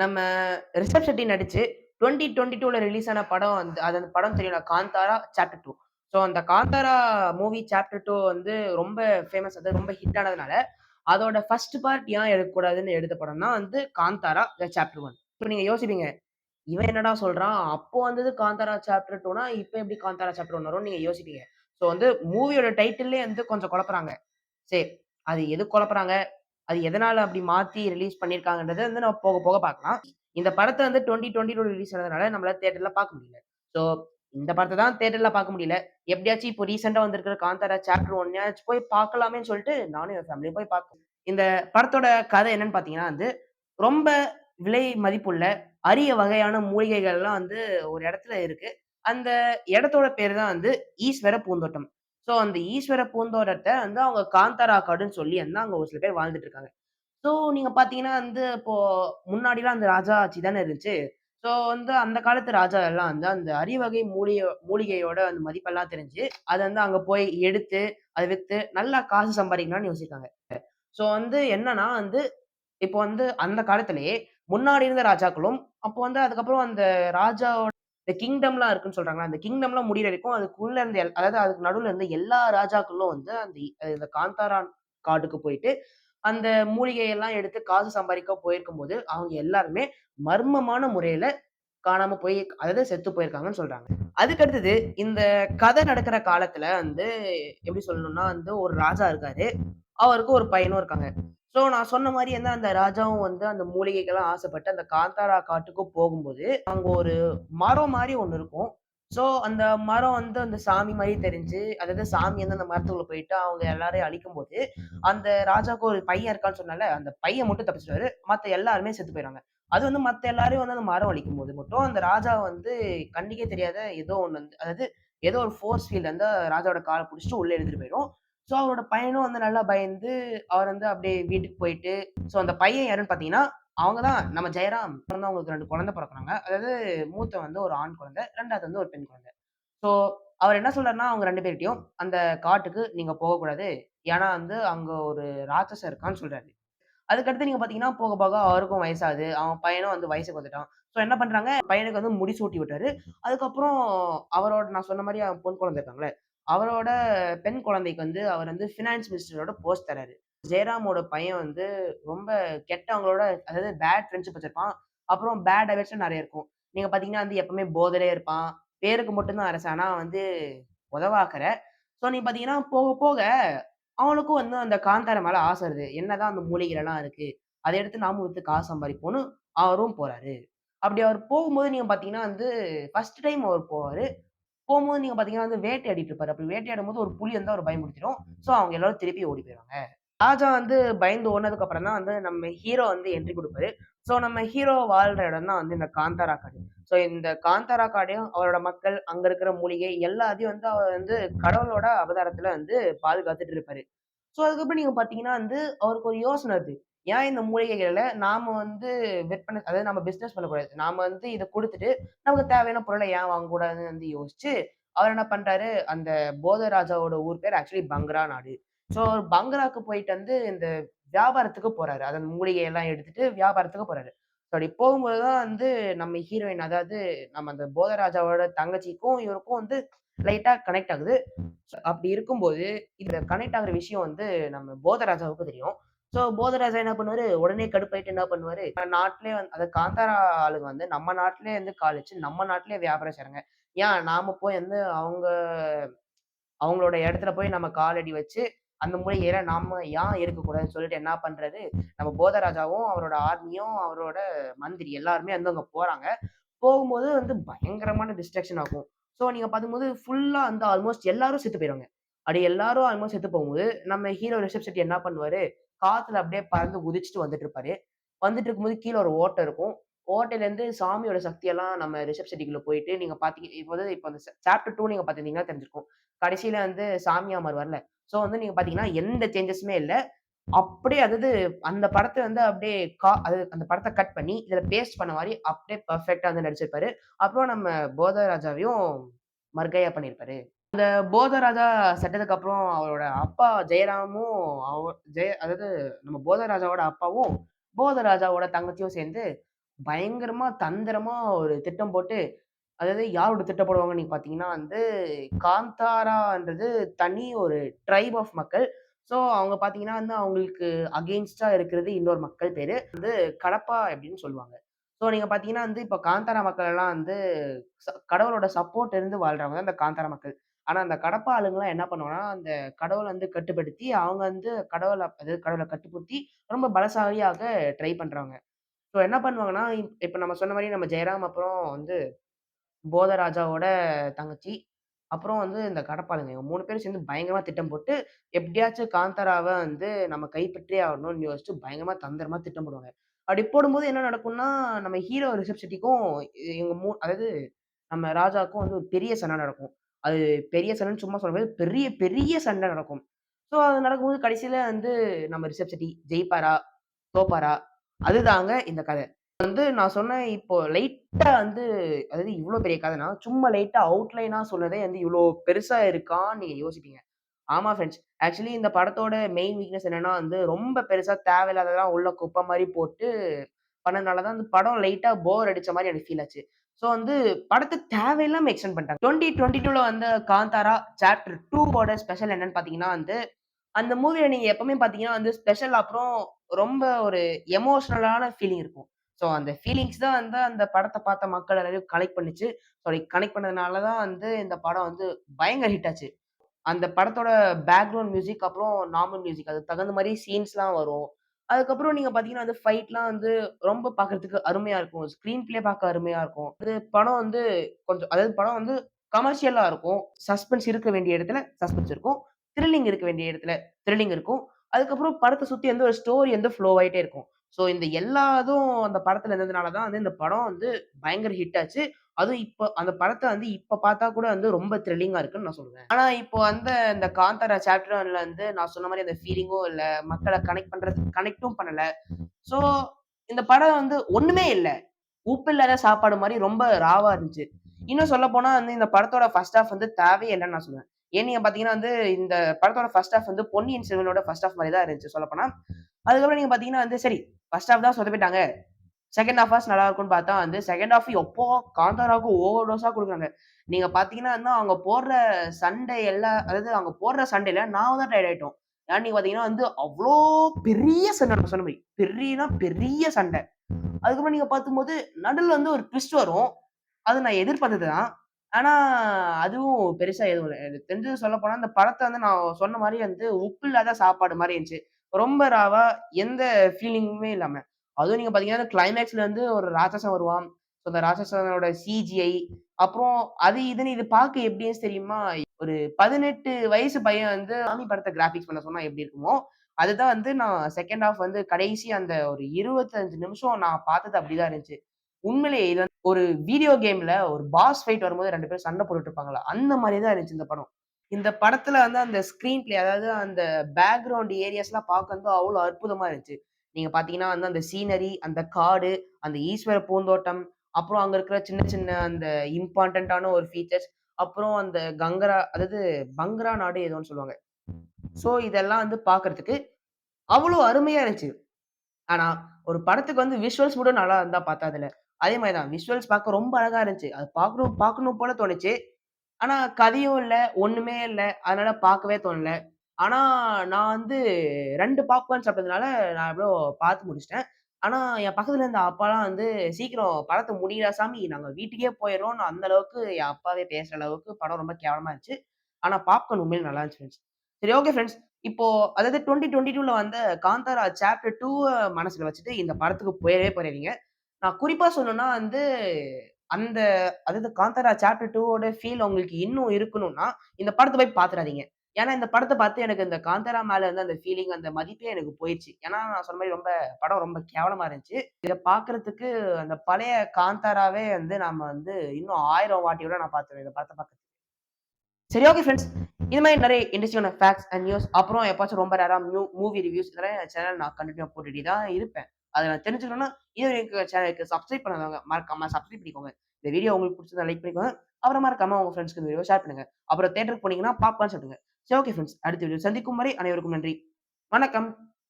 நம்ம ரிஷப் ஷெட்டி நடிச்சு 2022ல ரிலீஸ் ஆன படம் வந்து அது அந்த படம் தெரியும்ல காந்தாரா சாப்டர் டூ ஸோ அந்த காந்தாரா மூவி சாப்டர் டூ வந்து ரொம்ப ஃபேமஸ் அது ரொம்ப ஹிட் ஆனதுனால, அதோட ஃபர்ஸ்ட் பார்ட் ஏன் எடுக்கக்கூடாதுன்னு எடுத்த படம் தான் வந்து காந்தாரா த சாப்டர் ஒன் இப்போ நீங்க யோசிப்பீங்க, இவன் என்னடா சொல்றான்? அப்போ வந்தது காந்தாரா சாப்டர் டூனா இப்போ எப்படி காந்தாரா சாப்டர் ஒன் வரும்னு நீங்க யோசிப்பீங்க. ஸோ வந்து மூவியோட டைட்டில்லே வந்து கொஞ்சம் குழப்புறாங்க. சரி, அது எது குழப்புறாங்க? அது எதனால அப்படி மாத்தி ரிலீஸ் பண்ணியிருக்காங்கன்றதை வந்து நம்ம போக போக பார்க்கலாம். இந்த படத்தை வந்து 2022 ரிலீஸ் ஆனதுனால நம்மளால தேட்டரில் பார்க்க முடியல. ஸோ இந்த படத்தை தான் தேட்டரில் பார்க்க முடியல. எப்படியாச்சும் இப்போ ரீசென்ட்டா வந்திருக்கிற காந்தாரா சாப்டர் 1 போய் பார்க்கலாமேன்னு சொல்லிட்டு நானும் என் ஃபேமிலியும் போய் பார்க்கணும் இந்த படத்தோட கதை என்னன்னு பார்த்தீங்கன்னா வந்து, ரொம்ப விலை மதிப்புள்ள அரிய வகையான மூலிகைகள்லாம் வந்து ஒரு இடத்துல இருக்கு. அந்த இடத்தோட பேர் தான் வந்து ஈஸ்வர பூந்தோட்டம். ஸோ அந்த ஈஸ்வர பூந்தோட்டத்தை வந்து அவங்க காந்தாரா காடுன்னு சொல்லி வந்து அங்கே ஒரு சில பேர் வாழ்ந்துட்டு இருக்காங்க. ஸோ நீங்கள் பார்த்தீங்கன்னா வந்து இப்போ முன்னாடிலாம் அந்த ராஜா ஆட்சி தானே இருந்துச்சு. ஸோ வந்து அந்த காலத்து ராஜா எல்லாம் வந்து அந்த அறிவகை மூலிகை மூலிகையோட அந்த மதிப்பெல்லாம் தெரிஞ்சு, அதை வந்து அங்கே போய் எடுத்து, அதை விற்று நல்லா காசு சம்பாதிக்கலாம்னு யோசிக்காங்க ஸோ வந்து என்னன்னா வந்து, இப்போ வந்து அந்த காலத்திலேயே முன்னாடி இருந்த ராஜாக்களும், அப்போ வந்து அதுக்கப்புறம் அந்த ராஜாவோட இந்த கிங்டம்லாம் இருக்குன்னு சொல்றாங்களா அந்த கிங்டம்லாம் முடியிற வரைக்கும் அதுக்குள்ள இருந்த அதாவது அதுக்கு நடுவுல இருந்து எல்லா ராஜாக்களும் வந்து அந்த இந்த காந்தாரான் காட்டுக்கு போயிட்டு, அந்த மூலிகையெல்லாம் எடுத்து காசு சம்பாதிக்க போயிருக்கும் போது அவங்க எல்லாருமே மர்மமான முறையில காணாம போய் அதாவது செத்து போயிருக்காங்கன்னு சொல்றாங்க. அதுக்கு அடுத்தது இந்த கதை நடக்கிற காலத்துல வந்து எப்படி சொல்லணும்னா வந்து ஒரு ராஜா இருக்காரு. அவருக்கு ஒரு பையனும் இருக்காங்க. ஸோ நான் சொன்ன மாரி வந்து அந்த ராஜாவும் வந்து அந்த மூலிகைக்கெல்லாம் ஆசைப்பட்டு அந்த காந்தாரா காட்டுக்கு போகும்போது, அங்க ஒரு மரம் மாரி ஒண்ணு இருக்கும். ஸோ அந்த மரம் வந்து அந்த சாமி மாரி தெரிஞ்சு, அதாவது சாமி வந்து அந்த மரத்துக்குள்ள போயிட்டு அவங்க எல்லாரையும் அழிக்கும்போது, அந்த ராஜாவுக்கு ஒரு பையன் இருக்கான்னு சொன்னேன்ல, அந்த பையன் மட்டும் தப்பிச்சுருவாரு. மத்த எல்லாருமே செத்து போயிடுறாங்க. அது வந்து மத்த எல்லாரையும் வந்து அந்த மரம் அழிக்கும்போது மட்டும், அந்த ராஜா வந்து கண்ணுக்கே தெரியாத ஏதோ ஒண்ணு வந்து அதாவது ஏதோ ஒரு ஃபோர்ஸ் ஃபீல்ட் வந்து ராஜாவோட கால புடிச்சுட்டு உள்ள இழுத்துட்டு போயிரும். ஸோ அவரோட பையனும் வந்து நல்லா பயந்து, அவர் வந்து அப்படியே வீட்டுக்கு போயிட்டு ஸோ அந்த பையன் யாருன்னு பார்த்தீங்கன்னா, அவங்க தான் நம்ம ஜெயராம். வந்து அவங்களுக்கு ரெண்டு குழந்தை பிறக்கிறாங்க அதாவது மூத்த வந்து ஒரு ஆண் குழந்தை, ரெண்டாவது வந்து ஒரு பெண் குழந்தை. ஸோ அவர் என்ன சொல்றாருன்னா, அவங்க 2 பேர்ட்டயும் அந்த காட்டுக்கு நீங்க போகக்கூடாது. ஏன்னா வந்து அங்க ஒரு ராட்சசன் இருக்கான்னு சொல்றாரு. அதுக்கடுத்து நீங்க பார்த்தீங்கன்னா, போக போக அவருக்கும் வயசாகுது. அவன் பையனும் வந்து வயசுக்கு வந்துட்டான். ஸோ என்ன பண்றாங்க, பையனுக்கு வந்து முடி சூட்டி விட்டாரு. அதுக்கப்புறம் அவரோட நான் சொன்ன மாரி பொண் குழந்தை இருக்காங்களே அவரோட பெண் குழந்தைக்கு வந்து அவர் வந்து ஃபினான்ஸ் மினிஸ்டரோட போஸ்ட் தராரு. ஜெயராமோட பையன் வந்து ரொம்ப கெட்டவங்களோட அதாவது பேட் ஃப்ரெண்ட்ஷிப் வச்சிருப்பான். அப்புறம் பேட் ஹேபிட்ஸும் நிறைய இருக்கும். நீங்க பார்த்தீங்கன்னா வந்து எப்பவுமே போதலே இருப்பான். பேருக்கு மட்டும் தான் அரசன். வந்து உதவாக்குற ஸோ நீ பார்த்தீங்கன்னா, போக போக அவனுக்கும் வந்து அந்த காந்தார மேல ஆசை வருது. என்னதான் அந்த மூலிகைலாம் இருக்கு. அதை எடுத்து நாமும் வித்து காசு சம்பாதிப்போன்னு அவரும் போறாரு. அப்படி அவர் போகும்போது நீங்க பார்த்தீங்கன்னா வந்து, ஃபர்ஸ்ட் டைம் அவர் போவாரு. போம்போது நீங்க பார்த்தீங்கன்னா வந்து வேட்டையாடிட்டு இருப்பாரு. அப்படி வேட்டையாடும்போது ஒரு புலி வந்து அவர பயமுறுத்திரும். ஸோ அவங்க எல்லாரும் திருப்பி ஓடி போயிருவாங்க. ராஜா வந்து பயந்து ஓடுனதுக்கு அப்புறம் தான் வந்து நம்ம ஹீரோ வந்து என்ட்ரி குடுப்பாரு. ஸோ நம்ம ஹீரோ வாழ்ற இடம் தான் வந்து இந்த காந்தாரா காடு. ஸோ இந்த காந்தாரா காடையும், அவரோட மக்கள், அங்க இருக்கிற மூலிகை எல்லாத்தையும் வந்து அவர் வந்து கடவுளோட அவதாரத்துல வந்து பாதுகாத்துட்டு இருப்பாரு. ஸோ அதுக்கப்புறம் நீங்க பார்த்தீங்கன்னா வந்து, அவருக்கு ஒரு யோசனை வருது. ஏன் இந்த மூலிகைகளை நாம வந்து விற்பனை அதாவது நம்ம பிசினஸ் பண்ணக்கூடாது. நாம வந்து இதை கொடுத்துட்டு நமக்கு தேவையான பொருளை ஏன் வாங்கக்கூடாதுன்னு வந்து யோசிச்சு, அவர் என்ன பண்றாரு, அந்த போத ராஜாவோட ஊர் பேர் ஆக்சுவலி பங்கரா நாடு. ஸோ பங்கராக்கு போயிட்டு வந்து இந்த வியாபாரத்துக்கு போறாரு. அதன் மூலிகை எல்லாம் எடுத்துட்டு வியாபாரத்துக்கு போறாரு. ஸோ அப்படி போகும்போது தான் வந்து நம்ம ஹீரோயின் அதாவது நம்ம அந்த போதராஜாவோட தங்கச்சிக்கும், இவருக்கும் வந்து லைட்டா கனெக்ட் ஆகுது. அப்படி இருக்கும்போது, இதுல கனெக்ட் ஆகுற விஷயம் வந்து நம்ம போதராஜாவுக்கு தெரியும். ஸோ போதராஜா என்ன பண்ணுவாரு, உடனே கடுப்பாயிட்டு என்ன பண்ணுவாரு, நம்ம நாட்டிலே வந்து அதை காந்தாரா ஆளுங்க வந்து நம்ம நாட்டிலே வந்து காலிச்சு நம்ம நாட்டிலே வியாபாரம் செய்கிறாங்க ஏன்? நாம போய் வந்து அவங்க அவங்களோட இடத்துல போய் நம்ம காலடி வச்சு, அந்த முறையில நாம ஏன் இருக்கக்கூடாதுன்னு சொல்லிட்டு என்ன பண்றது? நம்ம போதராஜாவும், அவரோட ஆர்மியும், அவரோட மந்திரி எல்லாருமே வந்து அங்க போறாங்க. போகும்போது வந்து பயங்கரமான டிஸ்ட்ரக்ஷன் ஆகும். ஸோ நீங்க பார்க்கும்போது ஃபுல்லா வந்து ஆல்மோஸ்ட் எல்லாரும் செத்து போயிடுவாங்க அப்படி எல்லாரும் ஆல்மோஸ்ட் செத்து போகும்போது, நம்ம ஹீரோ ரிஷப் செட்டி என்ன பண்ணுவாரு, காத்துல அப்படியே பறந்து குதிச்சுட்டு வந்துட்டு இருப்பாரு. வந்துட்டு இருக்கும்போது கீழே ஒரு ஓட்டை இருக்கும். ஓட்டையிலேருந்து சாமியோட சக்தியெல்லாம் நம்ம ரிஷப் போயிட்டு நீங்க பாத்தீங்க இப்போ வந்து இப்போ அந்த சாப்டர் டூ நீங்க பாத்தீங்கன்னா தெரிஞ்சிருக்கும். கடைசியில வந்து சாமியாமர் வரல ஸோ வந்து நீங்க பார்த்தீங்கன்னா, எந்த சேஞ்சஸுமே இல்லை அப்படியே அதாவது அந்த படத்தை வந்து அப்படியே கா அது அந்த படத்தை கட் பண்ணி, இதுல பேஸ்ட் பண்ண மாதிரி அப்படியே பெர்ஃபெக்ட்டா வந்து நடிச்சிருப்பாரு. அப்புறம் நம்ம போதராஜாவையும் மர்கையா பண்ணியிருப்பாரு. அந்த போதராஜா சட்டத்துக்கு அப்புறம் அவரோட அப்பா ஜெயராமும், அவ ஜெய அதாவது நம்ம போதராஜாவோட அப்பாவும், போதராஜாவோட தங்கச்சியும் சேர்ந்து பயங்கரமா தந்திரமா ஒரு திட்டம் போட்டு அதாவது யாரோட திட்டம் போடுவாங்கன்னு நீங்க பார்த்தீங்கன்னா வந்து, காந்தாரான்றது தனி ஒரு ட்ரைப் ஆஃப் மக்கள். ஸோ அவங்க பார்த்தீங்கன்னா வந்து அவங்களுக்கு அகெயின்ஸ்ட்டா இருக்கிறது இன்னொரு மக்கள் பேரு. வந்து கடப்பா அப்படின்னு சொல்லுவாங்க. ஸோ நீங்க பார்த்தீங்கன்னா வந்து இப்போ காந்தாரா மக்கள் எல்லாம் வந்து ச கடவுளோட சப்போர்ட் இருந்து வாழ்றவங்க தான் இந்த காந்தாரா மக்கள். ஆனா அந்த கடப்பா ஆளுங்கலாம் என்ன பண்ணுவாங்கன்னா, அந்த கடவுளை வந்து கட்டுப்படுத்தி அவங்க வந்து கடவுளை அதாவது கடவுளை கட்டுப்படுத்தி ரொம்ப பலசாலியாக ட்ரை பண்றாங்க. ஸோ என்ன பண்ணுவாங்கன்னா, இப் நம்ம சொன்ன மாதிரி நம்ம ஜெயராம் அப்புறம் வந்து போதராஜாவோட தங்கச்சி, அப்புறம் வந்து இந்த கடப்பாளுங்க. இவங்க மூணு பேரும் சேர்ந்து பயங்கரமா திட்டம் போட்டு, எப்படியாச்சும் காந்தாராவை வந்து நம்ம கைப்பற்றியே ஆகணும்னு யோசிச்சு பயங்கரமா தந்திரமா திட்டம் போடுவாங்க. அப்படி போடும்போது என்ன நடக்கும்னா, நம்ம ஹீரோ ரிஷப் இவங்க மூ அதாவது நம்ம ராஜாவுக்கும் வந்து ஒரு பெரிய சண்டை நடக்கும். அது பெரிய சண்டைன்னு சும்மா சொல்ல முடியாது. பெரிய பெரிய சண்டை நடக்கும். ஸோ அது நடக்கும்போது கடைசியில வந்து நம்ம ரிஷப் செட்டி ஜெயிப்பாரா? தோப்பாரா? அதுதாங்க இந்த கதை. வந்து நான் சொன்னேன் இப்போ லைட்டா வந்து அதாவது இவ்வளோ பெரிய கதைனா, சும்மா லைட்டா அவுட்லைனா சொன்னதே வந்து இவ்வளோ பெருசா இருக்கான்னு நீங்க யோசிப்பீங்க. ஆமா ஃப்ரெண்ட்ஸ் ஆக்சுவலி இந்த படத்தோட மெயின் வீக்னஸ் என்னன்னா வந்து, ரொம்ப பெருசா தேவையில்லாததெல்லாம் உள்ள குப்பை மாதிரி போட்டு பண்ணதுனால தான் அந்த படம் லைட்டா போர் அடிச்ச மாதிரி எனக்கு ஃபீல் ஆச்சு. ஸோ வந்து படத்துக்கு தேவையில்லாம எக்ஸ்டெண்ட் பண்ணிட்டாங்க. 2022ல வந்த காந்தாரா சாப்டர் டூவோட ஸ்பெஷல் என்னன்னு பார்த்தீங்கன்னா வந்து, அந்த மூவில நீங்க எப்பவுமே பார்த்தீங்கன்னா வந்து ஸ்பெஷல் அப்புறம் ரொம்ப ஒரு எமோஷனலான ஃபீலிங் இருக்கும். ஸோ அந்த ஃபீலிங்ஸ் தான் வந்து அந்த படத்தை பார்த்த மக்கள் எல்லாரையும் கனெக்ட் பண்ணிச்சு சாரி கனெக்ட் பண்ணதுனால தான் வந்து இந்த படம் வந்து பயங்கர ஹிட் ஆச்சு. அந்த படத்தோட பேக்ரவுண்ட் மியூசிக் அப்புறம் நார்மல் மியூசிக் அதுக்கு தகுந்த மாதிரி சீன்ஸ்லாம் வரும். அதுக்கப்புறம் நீங்க பார்த்தீங்கன்னா வந்து ஃபைட்லாம் வந்து ரொம்ப பார்க்கறதுக்கு அருமையா இருக்கும். ஸ்க்ரீன் பிளே பார்க்க அருமையா இருக்கும். அது படம் வந்து கொஞ்சம் அதாவது படம் வந்து கமர்ஷியலா இருக்கும். சஸ்பென்ஸ் இருக்க வேண்டிய இடத்துல சஸ்பென்ஸ் இருக்கும். த்ரில்லிங் இருக்க வேண்டிய இடத்துல த்ரில்லிங் இருக்கும். அதுக்கப்புறம் படத்தை சுத்தி வந்து ஒரு ஸ்டோரி வந்து ஃப்ளோ ஆயிட்டே இருக்கும். ஸோ இந்த எல்லா இதுவும் அந்த படத்துல இருந்ததுனால தான் வந்து இந்த படம் வந்து பயங்கர ஹிட் ஆச்சு. அதுவும் இப்போ அந்த படத்தை வந்து இப்போ பார்த்தா கூட வந்து ரொம்ப த்ரில்லிங்காக இருக்குன்னு நான் சொல்லுவேன். ஆனால் இப்போ வந்து இந்த காந்தாரா சாப்டர் ஒன்ல வந்து நான் சொன்ன மாதிரி அந்த ஃபீலிங்கும் இல்லை மக்களை கனெக்ட் பண்ணுறது கனெக்ட்டும் பண்ணலை ஸோ இந்த படம் வந்து ஒன்றுமே இல்லை உப்பு இல்லாத சாப்பாடு மாதிரி ரொம்ப ராவாக இருந்துச்சு. இன்னும் சொல்லப்போனா வந்து இந்த படத்தோட ஃபர்ஸ்ட் ஹாஃப் வந்து தேவையே இல்லைன்னு நான் சொல்லுவேன். ஏன் நீங்கள் பார்த்தீங்கன்னா வந்து இந்த படத்தோட ஃபர்ஸ்ட் ஹாஃப் வந்து பொன்னியின் செல்வனோட ஃபர்ஸ்ட் ஹாஃப் மாதிரி தான் இருந்துச்சு சொல்லப்போனால் அதுக்கப்புறம் நீங்கள் பார்த்தீங்கன்னா வந்து சரி ஃபர்ஸ்ட் ஹாஃப் தான் சொதப்பிட்டாங்க. செகண்ட் ஹாஃப் ஆச்சு நல்லா இருக்கும்னு பார்த்தா வந்து செகண்ட் ஹால்ஃப் எப்போ காந்தாராவுக்கு ஓவர் டோஸா கொடுக்குறாங்க நீங்க பாத்தீங்கன்னா வந்து அவங்க போடுற சண்டை எல்லா அதாவது அவங்க போடுற சண்டையில நான் தான் டயர்ட் ஆயிட்டோம். ஏன்னா நீங்க பாத்தீங்கன்னா வந்து அவ்வளோ பெரிய சண்டை நம்ம சொன்ன மாதிரி பெரியனா பெரிய சண்டை. அதுக்கப்புறம் நீங்க பார்க்கும்போது நடுவில் வந்து ஒரு ட்விஸ்ட் வரும். அது நான் எதிர்பார்த்தது தான். ஆனா, அதுவும் பெருசா எதுவும் இல்லை எனக்கு தெரிஞ்சது போனா அந்த படத்தை வந்து நான் சொன்ன மாதிரி வந்து உப்பு இல்லாத சாப்பாடு மாதிரி இருந்துச்சு. ரொம்ப ராவா எந்த ஃபீலிங்குமே இல்லாம. அதுவும் நீங்க பார்த்தீங்கன்னா, கிளைமேக்ஸ்ல வந்து ஒரு ராட்சசன் வருவான். ஸோ அந்த ராட்சசனோட சிஜிஐ அப்புறம் அது இதுன்னு இது பார்க்க எப்படின்னு தெரியுமா? ஒரு 18 வயசு பையன் வந்து சாமி படத்தை கிராஃபிக்ஸ் பண்ண சொன்னா எப்படி இருக்குமோ, அதுதான் வந்து நான் செகண்ட் ஹாஃப் வந்து கடைசி அந்த ஒரு 25 நிமிஷம் நான் பார்த்தது அப்படிதான் இருந்துச்சு. உண்மையிலேயே இது வந்து ஒரு வீடியோ கேம்ல ஒரு பாஸ் ஃபைட் வரும்போது ரெண்டு பேரும் சண்டை போட்டுட்டு இருப்பாங்களா அந்த மாதிரி தான் இருந்துச்சு இந்த படம். இந்த படத்துல வந்து அந்த ஸ்கிரீன் பிளே அதாவது அந்த பேக்ரவுண்ட் ஏரியாஸ்லாம் பார்க்க வந்து அவ்வளோ அற்புதமா இருந்துச்சு. நீங்க பார்த்தீங்கன்னா வந்து அந்த சீனரி, அந்த காடு, அந்த ஈஸ்வர பூந்தோட்டம், அப்புறம் அங்க இருக்கிற சின்ன சின்ன அந்த இம்பார்ட்டன்ட்டான ஒரு ஃபீச்சர்ஸ், அப்புறம் அந்த கங்கரா அதாவது பங்கரா நாடு ஏதோன்னு சொல்லுவாங்க. ஸோ இதெல்லாம் வந்து பார்க்கறதுக்கு அவ்வளோ அருமையா இருந்துச்சு. ஆனா, ஒரு படத்துக்கு வந்து விஷுவல்ஸ் மட்டும் நல்லா இருந்தா அதில் அதே மாதிரி தான் விஷுவல்ஸ் பார்க்க ரொம்ப அழகா இருந்துச்சு. அது பார்க்கணும் பார்க்கணும் போல தோணுச்சு. ஆனா, கதையும் இல்லை ஒண்ணுமே இல்லை அதனால பார்க்கவே தோணல. ஆனா, நான் வந்து 2 பாப்கார்ன் சாப்பிட்டதுனால நான் எவ்வளோ பார்த்து முடிச்சுட்டேன். ஆனா, என் பக்கத்துல இருந்த அப்பாலாம் வந்து, "சீக்கிரம் படத்த முடிடா சாமி, நாங்க வீட்டுக்கே போயிர்றோம்ன்னு" அந்த அளவுக்கு என் அப்பாவே பேசுற அளவுக்கு படம் ரொம்ப கேவலமா இருந்துச்சு. ஆனா, பாப்கார்ன் உண்மையிலே நல்லா இருந்துச்சு ஃப்ரெண்ட்ஸ் சரி ஓகே ஃப்ரெண்ட்ஸ் இப்போ அதாவது 2022ல வந்த காந்தாரா சாப்டர் 2வ மனசுல வச்சுட்டு இந்த படத்துக்கு போயவே போயிறாதீங்க. நான் குறிப்பா சொல்லணும்னா வந்து, அந்த அதாவது காந்தாரா சாப்டர் 2வோட ஃபீல் உங்களுக்கு இன்னும் இருக்கணும்னா, இந்த படத்த போய் பார்த்துறாதீங்க. ஏன்னா, இந்த படத்தை பார்த்து எனக்கு இந்த காந்தாரா மேல வந்து அந்த ஃபீலிங், அந்த மதிப்பே எனக்கு போயிருச்சு. ஏன்னா, நான் சொன்ன மாதிரி ரொம்ப படம் ரொம்ப கேவலமா இருந்துச்சு. இத பாக்குறதுக்கு அந்த பழைய காந்தாராவே வந்து நாம வந்து இன்னும் ஆயிரம் வாட்டி நான் பார்த்துருவேன் இந்த படத்தை பார்க்க. சரி ஓகே ஃப்ரெண்ட்ஸ் இது மாதிரி நிறைய இன்ட்ரஸ்டிங்கான ஃபேக்ட்ஸ் அண்ட் நியூஸ் அப்புறம் எப்பாச்சும் ரொம்ப ரேரா நியூ மூவி ரிவ்யூஸ் இதெல்லாம் என் சேனல் நான் கண்டினியூ போட்டுட்டு தான் இருப்பேன். அத நான் தெரிஞ்சுக்கணும்னா, இதுவரைக்கும் சேனலுக்கு சப்ஸ்கிரைப் பண்ணாதவங்க மறக்காம சப்ஸ்கிரைப் பண்ணிக்கோங்க. இந்த வீடியோ உங்களுக்கு புடிச்சிருந்தா லைக் பண்ணிக்கோங்க. அப்புறம் மறக்காம உங்க ஃப்ரெண்ட்ஸ்க்கு இந்த வீடியோ ஷேர் பண்ணுங்க. அப்புறம் தேட்டருக்கு போனீங்கன்னா பாப்கார்ன் சொல்லுங்க சரி ஓகே ஃப்ரெண்ட்ஸ் அடுத்த வீடியோ சந்திக்கும் வரை அனைவருக்கும் நன்றி. வணக்கம்.